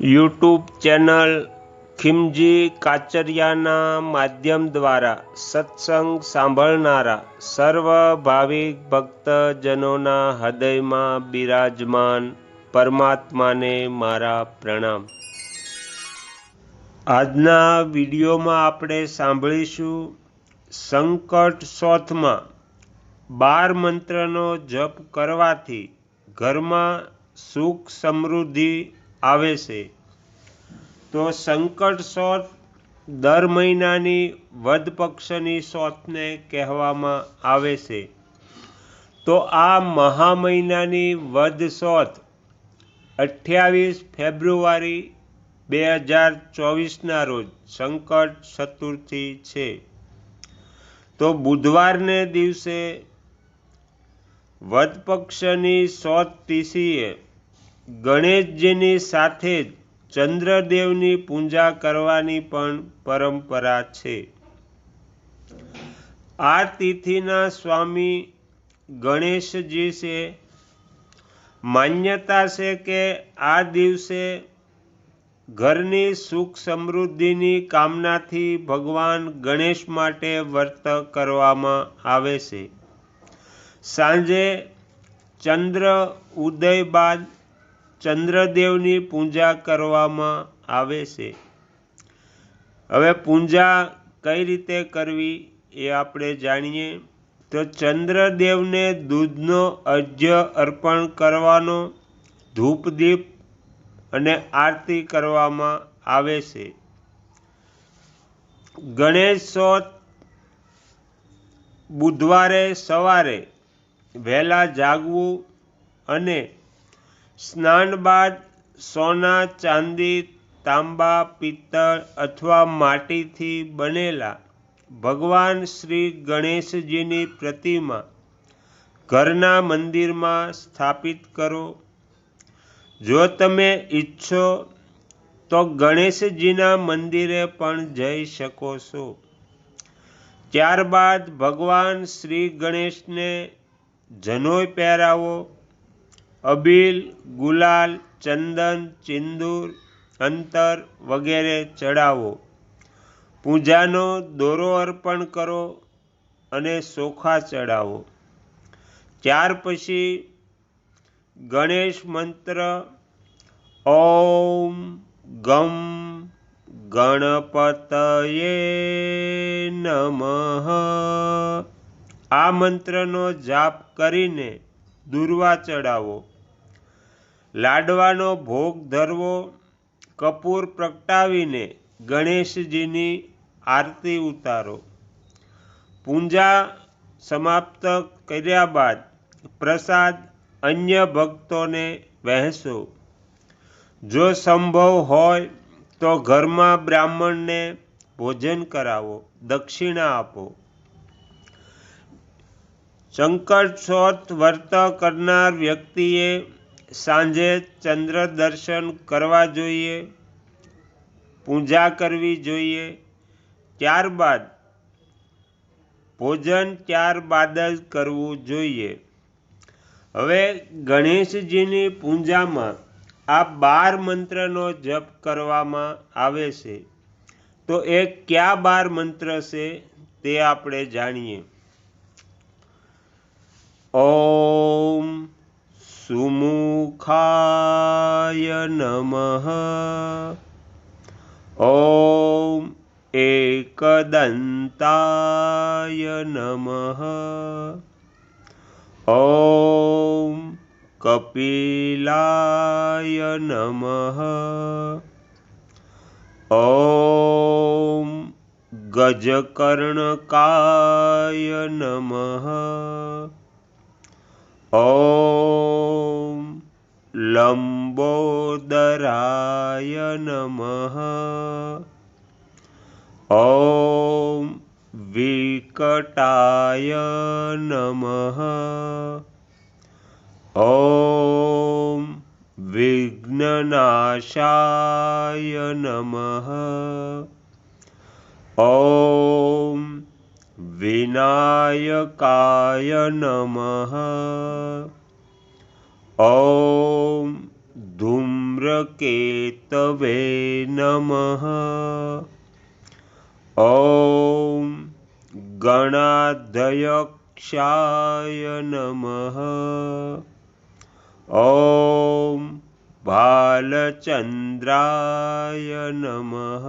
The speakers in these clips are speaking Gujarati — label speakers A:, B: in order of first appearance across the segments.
A: યુટ્યુબ ચેનલ ખિમજી કાચરિયાના માધ્યમ દ્વારા સત્સંગ સાંભળનારા સર્વ ભાવિક ભક્તજનોના હૃદયમાં બિરાજમાન પરમાત્માને મારા પ્રણામ. આજના વિડીયોમાં આપણે સાંભળીશું સંકટ સોથમાં બાર મંત્રનો જપ કરવાથી ઘરમાં સુખ સમૃદ્ધિ આવે છે. તો સંકટ સોથ દર મહિનાની વધ પક્ષની સોથને કહેવામાં આવે છે. તો આ મહા મહિનાની વધ સોથ અઠ્યાવીસ ફેબ્રુઆરી બે હજાર ચોવીસના રોજ સંકટ ચતુર્થી છે. તો બુધવારને દિવસે વધ પક્ષની સોત તિથિએ ગણેશજીની સાથે જ ચંદ્રદેવની પૂજા કરવાની પણ પરંપરા છે. આ તિથિના સ્વામી ગણેશજી છે. માન્યતા છે કે આ દિવસે ઘરની સુખ સમૃદ્ધિની કામનાથી ભગવાન ગણેશ માટે વર્ત કરવામાં આવે છે. સાંજે ચંદ્ર ઉદય બાદ ચંદ્રદેવની પૂજા કરવામાં આવે છે. હવે પૂજા કઈ રીતે કરવી એ આપણે જાણીએ. તો ચંદ્રદેવને દૂધનો અર્ઘ્ય અર્પણ કરવાનો ધૂપદીપ અને આરતી કરવામાં આવે છે. ગણેશ બુધવારે સવારે વહેલા જાગવું અને સ્નાન બાદ સોના, ચાંદી, તાંબા, પિત્તળ અથવા માટીથી બનેલા ભગવાન શ્રી ગણેશજીની પ્રતિમા ઘરના મંદિરમાં સ્થાપિત કરો. જો તમે ઈચ્છો તો ગણેશજીના મંદિરે પણ જઈ શકો છો. ત્યારબાદ ભગવાન શ્રી ગણેશને જનોય પહેરાવો. અબીલ ગુલાલ, ચંદન, ચિંદૂર, અંતર વગેરે ચડાવો. પૂજાનો દોરો અર્પણ કરો અને સોખા ચડાવો. ત્યાર પછી ગણેશ મંત્ર, ઓમ ગમ ગણપતયે નમઃ. આ મંત્રનો જાપ કરીને દુર્વા ચડાવો. લાડવાનો ભોગ ધરવો, કપૂર પ્રગટાવીને ગણેશજીની આરતી ઉતારો. પૂજા સમાપ્ત કર્યા બાદ પ્રસાદ અન્ય ભક્તોને વહેંચો. જો સંભવ હોય તો ઘરમાં બ્રાહ્મણને ભોજન કરાવો, દક્ષિણા આપો. સંકટ શોધ વર્ત કરનાર વ્યક્તિએ સાંજે ચંદ્ર દર્શન કરવા જોઈએ, પૂજા કરવી જોઈએ. ત્યારબાદ ભોજન ત્યારબાદ જ કરવું જોઈએ. હવે ગણેશજીની પૂજામાં આ બાર મંત્રનો જપ કરવામાં આવે છે. તો એ કયા બાર મંત્ર છે તે આપણે જાણીએ. ઓમ સુમુખાય નમઃ ઓમ એકદંતાય નમઃ ઓમ કપિલાય નમઃ ઓમ ગજકર્ણકાય નમઃ ॐ लम्बोदराय नमः ॐ विकटाय नमः ॐ विघ्ननाशाय नमः ॐ વિનાયકાય નમઃ ઓમ ધૂમ્રકેતવે નમઃ ॐ ગણાધયક્ષાય નમઃ ॐ ભાલચંદ્રાય નમઃ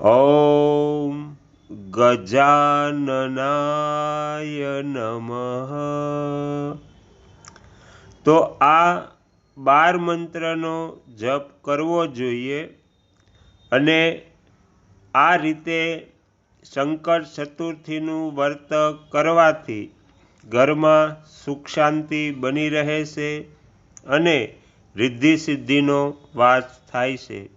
A: ॐ ગજાનનાય નમઃ તો આ બાર મંત્રનો જપ કરવો જોઈએ અને આ રીતે શંકર ચતુર્થીનું વર્ત કરવાથી ઘરમાં સુખ શાંતિ બની રહે છે અને રિદ્ધિ સિદ્ધિનો વાસ થાય છે.